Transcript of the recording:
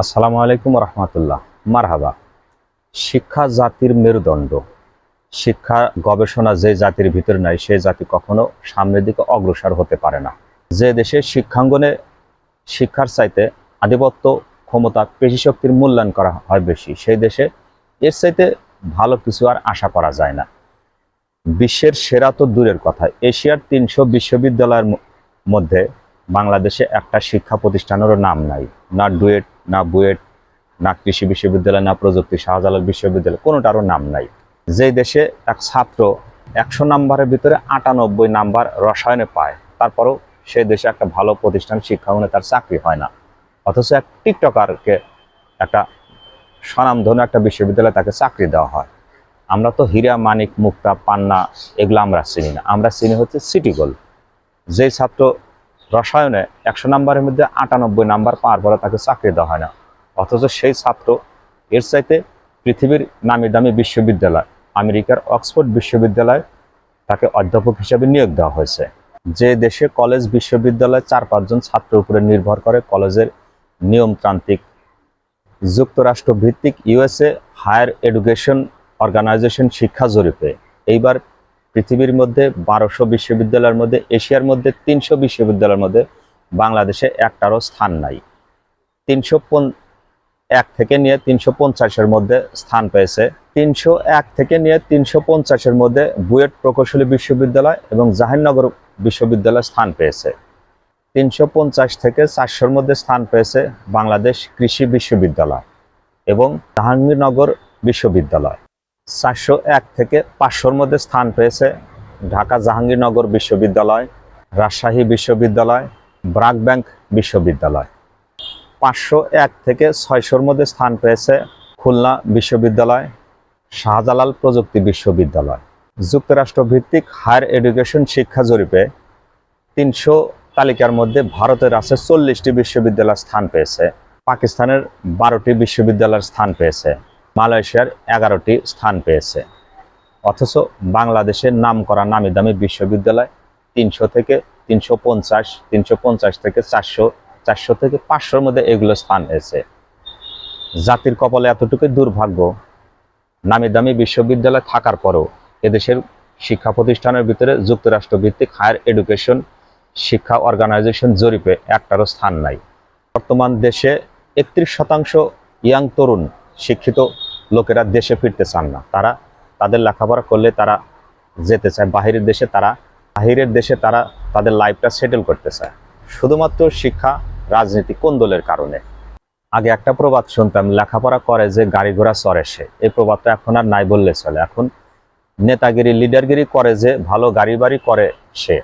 আসসালামু আলাইকুম রহমতুল্লাহ। মারহাবা। শিক্ষা জাতির মেরুদণ্ড। শিক্ষা গবেষণা যে জাতির ভিতরে নাই, সে জাতি কখনো সামনের দিকে অগ্রসর হতে পারে না। যে দেশে শিক্ষাঙ্গনে শিক্ষার চাইতে আধিপত্য, ক্ষমতা পেশি শক্তির মূল্যায়ন করা হয় বেশি, সেই দেশে এর চাইতে ভালো কিছু আর আশা করা যায় না। বিশ্বের সেরা তো দূরের কথা। এশিয়ার তিনশো বিশ্ববিদ্যালয়ের মধ্যে বাংলাদেশে একটা শিক্ষা প্রতিষ্ঠানেরও নাম নাই, না ডুয়েট না বুয়েট, না কৃষি বিশ্ববিদ্যালয়, না প্রযুক্তি, শাহজালাল বিশ্ববিদ্যালয় কোনোটারও নাম নাই। যে দেশে এক ছাত্র একশো নাম্বারের ভিতরে আটানব্বই নাম্বার রসায়নে পায়, তারপরও সেই দেশে একটা ভালো প্রতিষ্ঠান, শিক্ষা শিক্ষাঙ্গনে তার চাকরি হয় না। অথচ এক টিকটকারকে একটা স্বনামধন্য একটা বিশ্ববিদ্যালয়ে তাকে চাকরি দেওয়া হয়। আমরা তো হীরা, মানিক, মুক্তা, পান্না, এগুলো আমরা চিনি না। আমরা চিনি হচ্ছে সিটি গোল যেই ছাত্র রসায়নে একশো নাম্বারের মধ্যে আটানব্বই নাম্বার পাওয়ার পরে তাকে চাকরি দেওয়া হয় না। অথচ সেই ছাত্র এর চাইতে পৃথিবীর নামি দামি বিশ্ববিদ্যালয়, আমেরিকার অক্সফোর্ড বিশ্ববিদ্যালয় তাকে অধ্যাপক হিসেবে নিয়োগ দেওয়া হয়েছে। যে দেশে কলেজ বিশ্ববিদ্যালয় চার পাঁচজন ছাত্রের উপরে নির্ভর করে, কলেজের নিয়মতান্ত্রিক যুক্তরাষ্ট্র ভিত্তিক ইউএসএ হায়ার এডুকেশন অর্গানাইজেশন শিক্ষা জরিপে। এইবার পৃথিবীর মধ্যে বারোশো বিশ্ববিদ্যালয়ের মধ্যে, এশিয়ার মধ্যে তিনশো বিশ্ববিদ্যালয়ের মধ্যে বাংলাদেশে একটারও স্থান নাই। তিনশো এক থেকে নিয়ে তিনশো পঞ্চাশের মধ্যে স্থান পেয়েছে। তিনশো এক থেকে নিয়ে তিনশো পঞ্চাশের মধ্যে বুয়েট প্রকৌশলী বিশ্ববিদ্যালয় এবং জাহাঙ্গীরনগর বিশ্ববিদ্যালয় স্থান পেয়েছে। তিনশো পঞ্চাশ থেকে চারশোর মধ্যে স্থান পেয়েছে বাংলাদেশ কৃষি বিশ্ববিদ্যালয় এবং জাহাঙ্গীরনগর বিশ্ববিদ্যালয়। চারশো এক থেকে পাঁচশোর মধ্যে স্থান পেয়েছে ঢাকা জাহাঙ্গীরনগর বিশ্ববিদ্যালয়, রাজশাহী বিশ্ববিদ্যালয়, ব্রাক ব্যাংক বিশ্ববিদ্যালয়। পাঁচশো এক থেকে ছয়শোর মধ্যে স্থান পেয়েছে খুলনা বিশ্ববিদ্যালয়, শাহজালাল প্রযুক্তি বিশ্ববিদ্যালয়। যুক্তরাষ্ট্র ভিত্তিক হায়ার এডুকেশন শিক্ষা জরিপে তিনশো তালিকার মধ্যে ভারতের আছে চল্লিশটি বিশ্ববিদ্যালয় স্থান পেয়েছে, পাকিস্তানের বারোটি বিশ্ববিদ্যালয়ের স্থান পেয়েছে। মালয়েশিয়ার এগারোটি স্থান পেয়েছে। অথচ বাংলাদেশের নাম করা নামি দামি বিশ্ববিদ্যালয় তিনশো থেকে তিনশো পঞ্চাশ তিনশো পঞ্চাশ থেকে চারশো চারশো থেকে পাঁচশোর মধ্যে এগুলো স্থান পেয়েছে জাতির কপালে এতটুকু দুর্ভাগ্য নামি দামি বিশ্ববিদ্যালয় থাকার পরেও এদেশের শিক্ষা প্রতিষ্ঠানের ভিতরে যুক্তরাষ্ট্র ভিত্তিক হায়ার এডুকেশন, শিক্ষা অর্গানাইজেশন জরিপে একটারও স্থান নাই। বর্তমান দেশে একত্রিশ শতাংশ ইয়াং তরুণ শিক্ষিত লোকেরা দেশে ফিরতে চান না। তারা তাদের লেখাপড়া করলে তারা যেতে চায়। বাহিরের দেশে তারা, বাহিরের দেশে তারা তাদের লাইফটা সেটেল করতে চায়। শুধুমাত্র শিক্ষা, রাজনীতি কোন দলের কারণে? আগে একটা প্রবাদ শুনতাম, লেখাপড়া করে যে গাড়ি ঘোড়া চড়ে সে। এই প্রবাদটা এখন আর নাই বললে চলে। এখন নেতাগিরি লিডারগিরি করে যে ভালো গাড়ি বাড়ি করে সে।